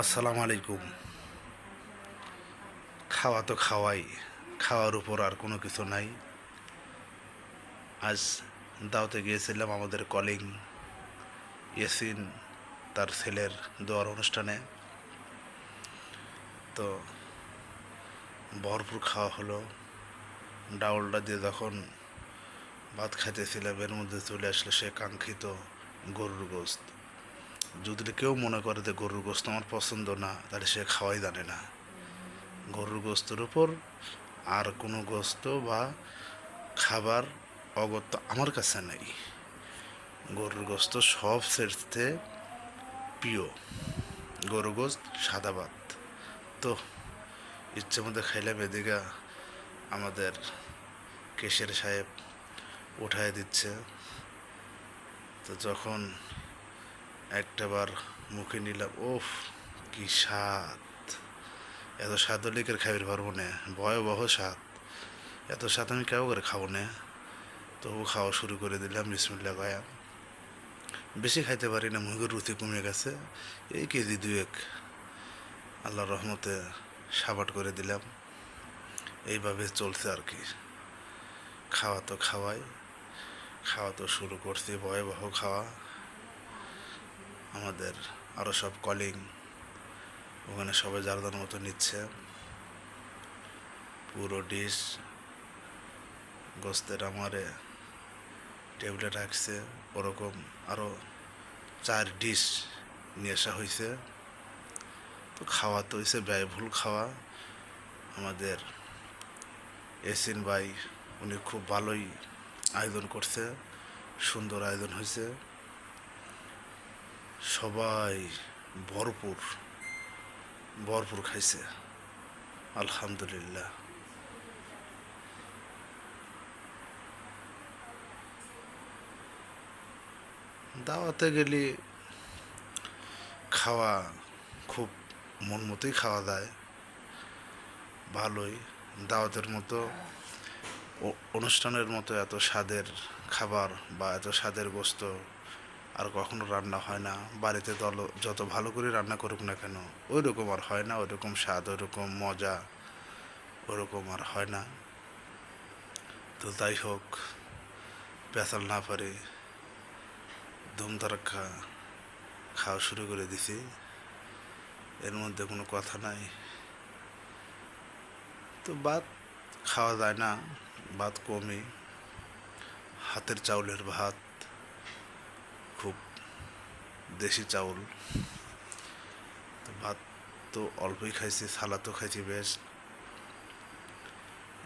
আসসালামু আলাইকুম। খাওয়া তো খাওয়াই, খাওয়ার উপর আর কোনো কিছু নাই। আজ দাওতে গিয়েছিলাম আমাদের কলিং ইয়াসিন, তার ছেলের দোয়ার অনুষ্ঠানে। তো ভরপুর খাওয়া হলো। ডাউলটা দিয়ে যখন ভাত খাইতেছিলাম এর মধ্যে চলে আসলো সে কাঙ্ক্ষিত গরুর গোস্ত যদি কেউ মনে করে যে গরুর গোস্ত আমার পছন্দ না, তাহলে সে খাওয়াই জানে না। গরুর গোস্তের উপর আর কোনো গোস্ত বা খাবার অগত্য আমার কাছে নেই। গরুর গোস্ত সব সেরতে প্রিয়। গরু গোস্ত, সাদা ভাত। তো, ইচ্ছে মতো খাইলাম, এদিকে আমাদের কেশের সাহেব উঠায় দিচ্ছে। তো যখন একটাবার মুখে নিলাম ওফ কি স্বাদ। এত স্বাদ কেউ খাইতে পারব না? ভয়াবহ স্বাদ। এত স্বাদ আমি কেউ করে খাব না। তবু খাওয়া শুরু করে দিলাম বিসমিল্লা গায়া বেশি খাইতে পারি না, মুখের রুচি কমে গেছে। এই কেজি দুয়েক। আল্লাহর রহমতে সাবাট করে দিলাম। এইভাবে চলছে আর কি। খাওয়া তো খাওয়াই। খাওয়া তো শুরু করছি, ভয়াবহ খাওয়া। আমাদের আরও সব কলিং ওখানে সবাই যার যার মতো নিচ্ছে। পুরো ডিশ গোস্তের আমারে টেবিলে রাখছে। ওরকম আরও চার ডিশ নিয়ে আসা হয়েছে তো খাওয়া তো হয়েছে ব্যয়ভুল খাওয়া। আমাদের এসিন ভাই, উনি খুব ভালোই আয়োজন করছে। সুন্দর আয়োজন হয়েছে সবাই ভরপুর ভরপুর খাইছে। আলহামদুলিল্লাহ। দাওয়াতে গেলে খাওয়া খুব মন মতোই খাওয়া যায়। ভালোই। দাওয়াতের মতো, অনুষ্ঠানের মতো এত স্বাদের খাবার বা এত স্বাদের গোস্ত আর কখনো রান্না হয় না। বাড়িতে দল, যত ভালো করে রান্না করুক না কেন ওই রকম আর হয় না ওই রকম স্বাদ ওই রকম মজা ওরকম আর হয় না। তো যাই হোক, পেঁচাল না পারে ধুমধারাক্কা খাওয়া শুরু করে দিছি। এর মধ্যে কোনো কথা নাই। তো ভাত খাওয়া যায় না, ভাত কমই। হাতের চাউলের ভাত দেশি চাউল। তো ভাত তো অল্পই খাইছি সালা তো খাইছি বেশ।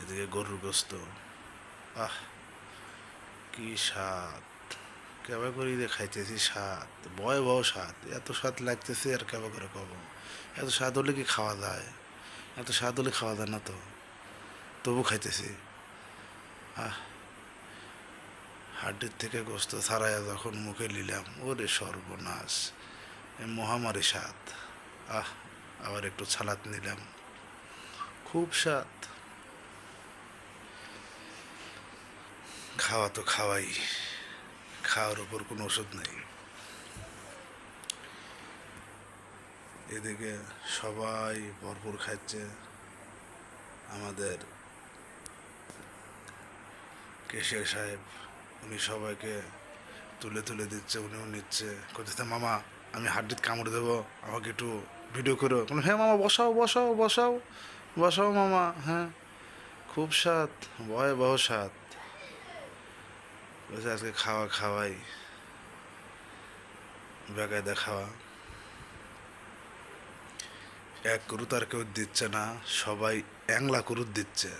এদিকে গরুর গোস্ত। আহ, কি স্বাদ। কেবা করে খাইতেছি স্বাদ। ভয়াবহ স্বাদ। এত স্বাদ লাগতেছে, আর কেবা করে কব এত স্বাদ হলে কি খাওয়া যায়? এত স্বাদ হলে খাওয়া যায় না তো? তবু খাইতেছি। আহ হাড্ডির থেকে গোস্ত ছাড়াইয়া যখন মুখে নিলাম, ওরে সর্বনাশ মহামারী স্বাদ। আহ, আবার একটু ছালাত নিলাম। খুব স্বাদ। খাওয়া তো খাওয়াই, খাওয়ার উপর কোনো ওষুধ নেই। এদিকে সবাই ভরপুর খাচ্ছে। আমাদের কেশিয়া সাহেব উনি সবাইকে তুলে তুলে দিচ্ছে, উনিও নিচ্ছে। কোথায় মামা, আমি হাড্ডিত কামড় দেবো, আমাকে একটু ভিডিও করো। হ্যাঁ মামা, বসাও বসাও বসাও বসাও, মামা হ্যাঁ। খুব স্বাদ, ভয়াবহ স্বাদ। বলছে, আজকে খাওয়া, খাওয়াই। বেকায়দা খাওয়া। এক করুত আর কেউ দিচ্ছে না, সবাই অ্যাংলা করুত দিচ্ছে।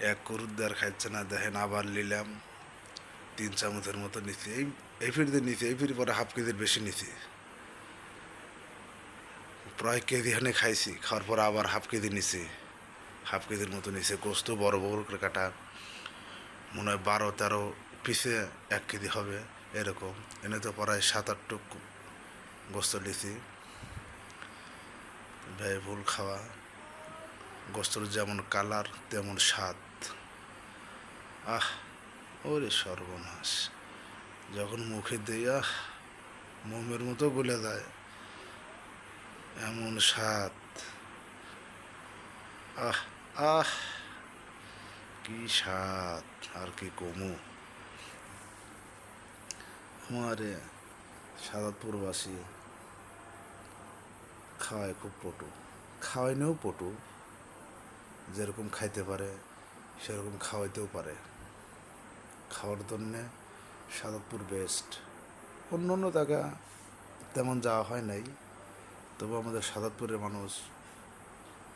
এক করুত দেওয়ার খাচ্ছে না, দেখেন আবার নিলাম তিন চামচের মতো নিছি। এই এই ফিরতে নিছি, এই ফির পরে হাফ কেজির বেশি নিছি। প্রায় কেজি হানে খাইছি, খাওয়ার পরে আবার হাফ কেজি নিছি। হাফ কেজির মতো নিছে, গোস্ত বড় বড় করে কাটা। মনে হয় বারো, তেরো পিসে এক কেজি হবে, এরকম। এনে তো প্রায় সাত, আট টুক গোস্ত লিছি ব্যয়বহুল খাওয়া। গোস্তর যেমন কালার, তেমন স্বাদ। আহ! ওরে সর্বনাশ। যখন মুখে আহ, মোমের মতো গলে যায়। এমন স্বাদ। আহ আহ, কি স্বাদ, আর কি কমু। আমার সাদাতপুরবাসী খাওয়ায় খুব পটু। খাওয়াইনেও পটু। যেরকম খাইতে পারে, সেরকম খাওয়াইতেও পারে। খাওয়ার জন্যে সাদাতপুর বেস্ট অন্য অন্য জায়গা তেমন যাওয়া হয় নাই তবু আমাদের সাদাতপুরের মানুষ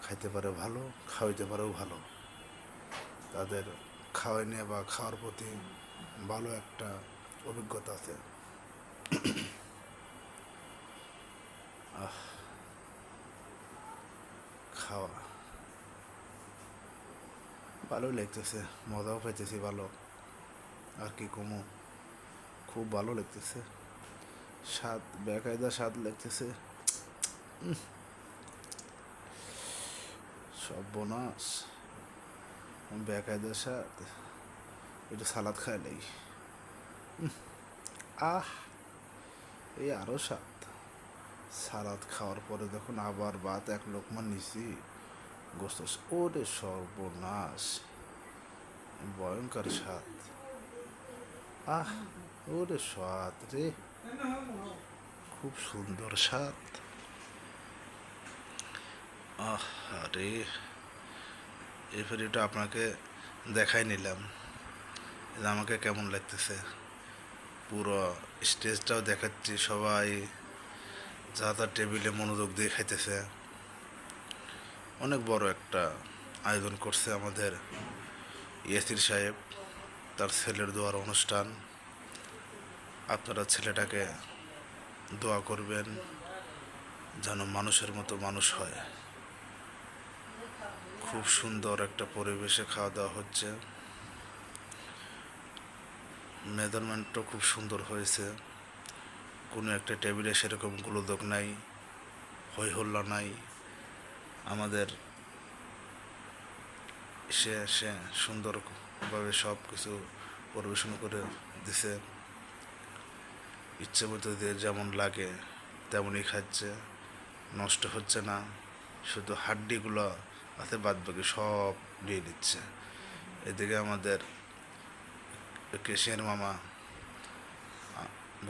খাইতে পারে ভালো খাওয়াইতে পারেও ভালো। তাদের খাওয়াই নিয়ে বা খাওয়ার প্রতি ভালো একটা অভিজ্ঞতা আছে। আহ, খাওয়া। ভালোই লাগতেছে মজাও পাইতেছি ভালো। আর কি কমু খুব ভালো লাগতেছে। স্বাদ, বেকায়দা স্বাদ লাগতেছে। সব বোনাস। বেকায়দা স্বাদ। একটু সালাদ খায় উম। আহ, এই আরও স্বাদ। সালাদ খাওয়ার পরে যখন আবার ভাত এক লোকমান নিছি। গোস্ত ওরে সর্বনাশ। ভয়ঙ্কর স্বাদ। আহ, ওরে স্বাদ রে। খুব সুন্দর স্বাদ। আহ, আরে, এই ফেরিটা আপনাকে দেখাই নিলাম। আমাকে কেমন লাগতেছে। পুরো স্টেজটাও দেখাচ্ছি সবাই। যা তার টেবিলে মনোযোগ দিয়ে খাইতেছে। অনেক বড় একটা আয়োজন করছে আমাদের ইয়াসির সাহেব। তার ছেলের দোয়ার অনুষ্ঠান। আপনারা ছেলেটাকে দোয়া করবেন যেন মানুষের মতো মানুষ হয়। খুব সুন্দর একটা পরিবেশে খাওয়া দাওয়া হচ্ছে। মেজারমেন্টও খুব সুন্দর হয়েছে। কোনো একটা টেবিলে সেরকম গোলযোগ নাই হই হল্লা নাই। আমাদের সে সে সুন্দরভাবে সব কিছু পরিবেশন করে দিছে। ইচ্ছে মতো দিয়ে যেমন লাগে, তেমনই খাচ্ছে। নষ্ট হচ্ছে না। শুধু হাড্ডিগুলো আছে বাদ বাকি সব দিয়ে দিচ্ছে। এদিকে আমাদের কেশিয়ার মামা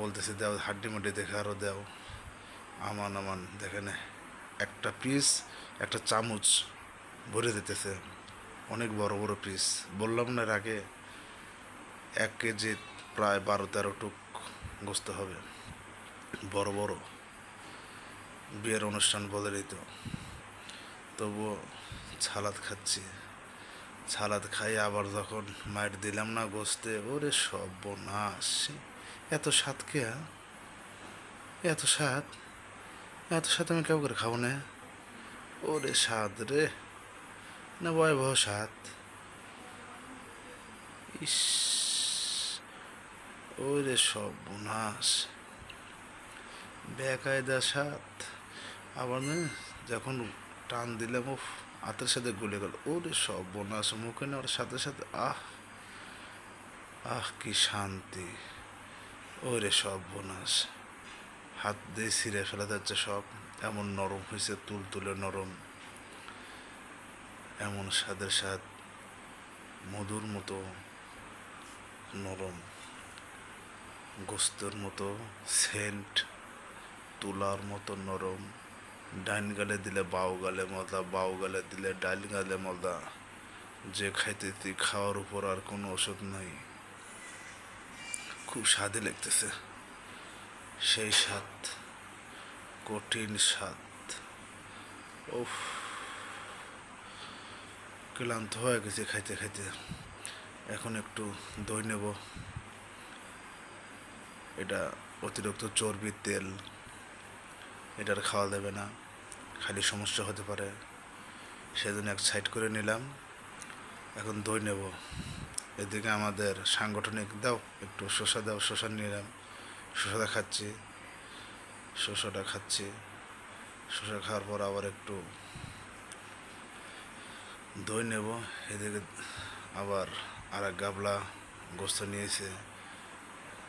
বলতেছে, দাও হাড্ডি মুড্ডি দেখে আরও দাও। আমান আমান দেখে নে একটা পিস, একটা চামচ ভরে দিতেছে। অনেক বড় বড় পিস বললাম না এর আগে এক কেজি প্রায় বারো, তেরো টুক গোস্ত হবে। বড় বড়। বিয়ের অনুষ্ঠান বলে দিত তবুও ছালাদ খাচ্ছি। ছালাদ খাই, আবার যখন মাইট দিলাম না গোস্তে, ওরে সর্বনাশ। এত স্বাদ কে হ্যাঁ? এত স্বাদ? এত স্বাদ আমি কেউ করে খাব না। ওরে স্বাদ রে। না ভয়াবহ স্বাদ ইস, ওরে বোনাস বেকায়দা স্বাদ আবার না, যখন টান দিলাম, উফ, হাতের সাথে গলে গেল। ওরে সব বোনাস মুখে নেওয়ার সাথে সাথে, আহ আহ, কি শান্তি। ওরে সব বোনাস হাত দিয়ে ছিঁড়ে ফেলা যাচ্ছে সব। এমন নরম হয়েছে তুল তুলে নরম। এমন স্বাদের স্বাদ, মধুর মতো, নরম, গোস্তের মতো, সেন্ট, তুলার মতো নরম, ডাইন গালে দিলে বাউ গালে মজা বাউ গালে দিলে ডাইল গালে মজা। যে খাইতেছি, খাওয়ার উপর আর কোনো ওষুধ নাই। খুব স্বাদে লাগতেছে। সেই স্বাদ, কঠিন স্বাদ। উফ। ক্লান্ত হয়ে গেছে খাইতে খাইতে। এখন একটু দই নেব। এটা অতিরিক্ত চর্বির তেল। এটার খাওয়া দেবে না। খালি সমস্যা হতে পারে। সেজন্য এক সাইড করে নিলাম। এখন দই নেব। এদিকে আমাদের সাংগঠনিক, দাও, একটু শসা দাও, শসা নিলাম। শসাটা খাচ্ছি। শসাটা খাচ্ছি। শসা খাওয়ার পর আবার একটু দই নেব, এদিকে আবার আর এক গাবলা গোস্ত নিয়েছে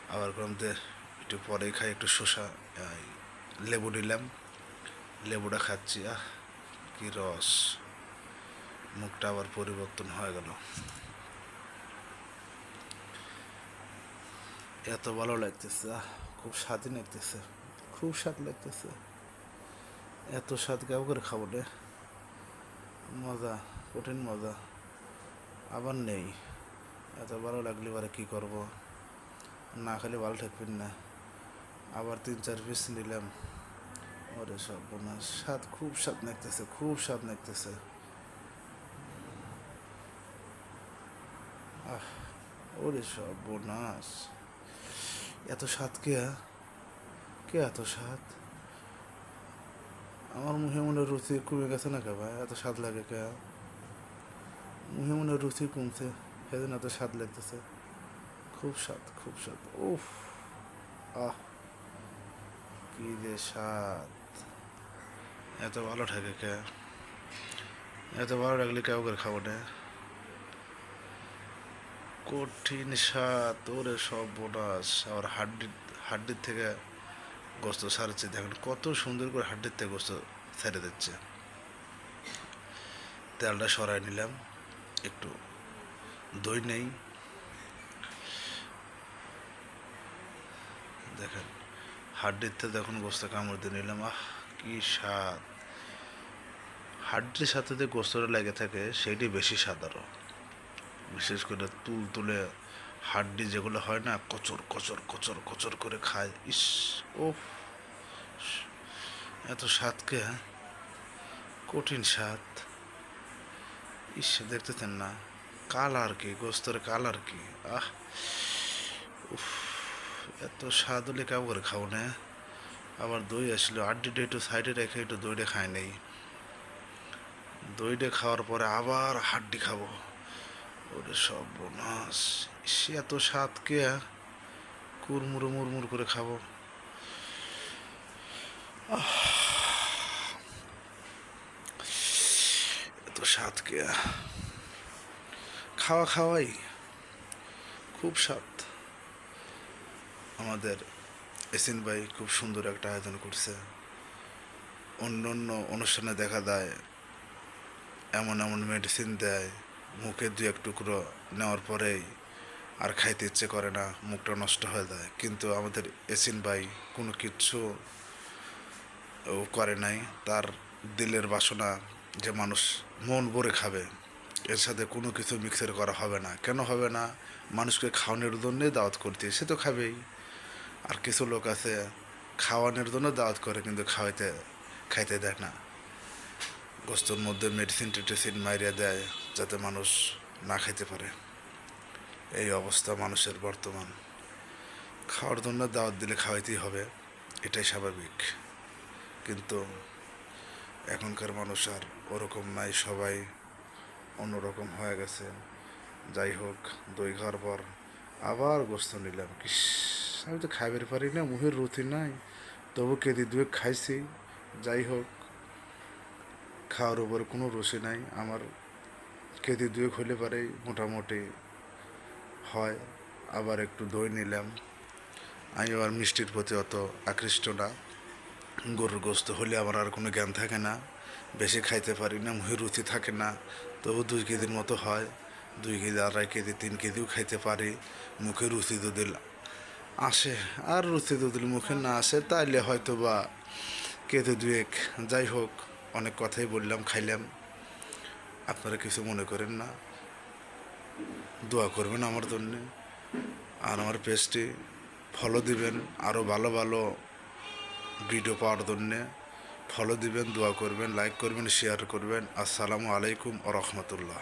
আবার কমতে একটু পরেই খাই, একটু শসা লেবু নিলাম। লেবুটা খাচ্ছি, আহ, কি রস। মুখটা আবার পরিবর্তন হয়ে গেল। এত ভালো লাগতেছে, আহ, খুব স্বাদই লাগতেছে, খুব স্বাদ লাগতেছে। এত স্বাদ কেউ করে খাব রে মজা। কঠিন মজা। আবার নেই। এত ভালো লাগলে এবারে কী করব? না খেলে ভালো থাকবেন না। আবার তিন, চার পিস নিলাম। ওরে সব বোনাস স্বাদ খুব স্বাদ লাগতেছে, খুব স্বাদ লাগতেছে। আহ, ওরে সব বোনাস এত স্বাদ কে কে এত স্বাদ? আমার মুখে মনে রুচি কমে গেছে না কে ভাই? এত স্বাদ লাগে কে মুখে মনে রুচি কমছে সেদিন এত স্বাদ লাগতেছে। খুব স্বাদ খুব স্বাদ। উফ, আহ, কি যে স্বাদ। এত ভালো থাকে কে? এত ভালো লাগলে কেউ করে খাব না? কঠিন স্বাদ, ওরে সব বোনাস। আবার হাড্ডি, হাড্ডির থেকে গোস্ত সারছে। দেখেন কত সুন্দর করে হাড্ডির থেকে গোস্ত ছেড়ে দিচ্ছে। তেলটা সরাই নিলাম। একটু দই নেই। দেখেন হাড্ডিতে দেখুন গোস্ত কামড় দিয়ে নিলাম। আহ, কি স্বাদ। হাড্ডির সাথে যে গোস্তটা লেগে থাকে সেইটি বেশি আরও বিশেষ করে তুল তুলে হাড্ডি যেগুলো হয় না, কচর কচর কচর কচর করে খায়। ইস ও এত স্বাদকে কঠিন স্বাদ। ইস দেখতেছেন না। কালার কি গোস্তর কালার কি? আহ উফ এত স্বাদ হলে কেউ করে খাও না। আবার দই আসলো আড্ডিটা একটু সাইডে রেখে একটু দইটা খাই নেই। দইটা খাওয়ার পরে আবার হাড্ডি খাব। ওরে সব বোনাস সে এত স্বাদ কে কুরমুরো মুরমুর করে খাব। আহ, স্বাদ কে খাওয়া খাওয়াই খুব স্বাদ। আমাদের এসিন ভাই খুব সুন্দর একটা আয়োজন করছে। অন্য অন্য অনুষ্ঠানে দেখা দেয়, এমন এমন মেডিসিন দেয়, মুখে দু এক টুকরো নেওয়ার পরেই আর খাইতে ইচ্ছে করে না, মুখটা নষ্ট হয়ে যায়। কিন্তু আমাদের এসিন ভাই কোনো কিচ্ছু করে নাই, তার দিলের বাসনা যে মানুষ মন ভরে খাবে, এর সাথে কোনো কিছু মিক্সার করা হবে না। কেন হবে না? মানুষকে খাওয়ানোর জন্যই দাওয়াত করতে, সে তো খাবেই। আর কিছু লোক আছে, খাওয়ানোর জন্য দাওয়াত করে, কিন্তু খাওয়াইতে, খাইতে দেয় না। গোস্তর মধ্যে মেডিসিন টেডিসিন মাইরিয়া দেয়, যাতে মানুষ না খাইতে পারে। এই অবস্থা মানুষের বর্তমান। খাওয়ার জন্য দাওয়াত দিলে খাওয়াইতেই হবে, এটাই স্বাভাবিক। কিন্তু এখনকার মানুষ আর ওরকম নাই, সবাই অন্যরকম হয়ে গেছে। যাই হোক, দই খাওয়ার পর আবার গোস্ত নিলাম। কিস আমি তো খাইবার পারি না, মুখের রুচি নাই। তবু কেদি দুয়ে খাইছি। যাই হোক, খাওয়ার উপর কোনো রুচি নাই। আমার কেদি দুয়ে হলে পারেই মোটামুটি হয়। আবার একটু দই নিলাম। আমি আবার মিষ্টির প্রতি অত আকৃষ্ট না। গরুর গোস্ত হলে আমার আর কোনো জ্ঞান থাকে না। বেশি খাইতে পারি না, মুখে রুচি থাকে না। তবু দুই কেজির মতো হয়। দুই কেজি, আড়াই কেজি, তিন কেজিও খাইতে পারি। মুখে রুচি যদি আসে, আর রুচি যদি মুখে না আসে, তাইলে হয়তো বা কেজি দুয়েক। যাই হোক, অনেক কথাই বললাম, খাইলাম। আপনারা কিছু মনে করেন না। দোয়া করবেন আমার জন্যে। আর আমার পেজটি ফলো দিবেন। আরও ভালো ভালো ভিডিও পাওয়ার জন্যে ফলো দিবেন দোয়া করবেন লাইক করবেন শেয়ার করবেন। আসসালামু আলাইকুম রহমতুল্লাহ।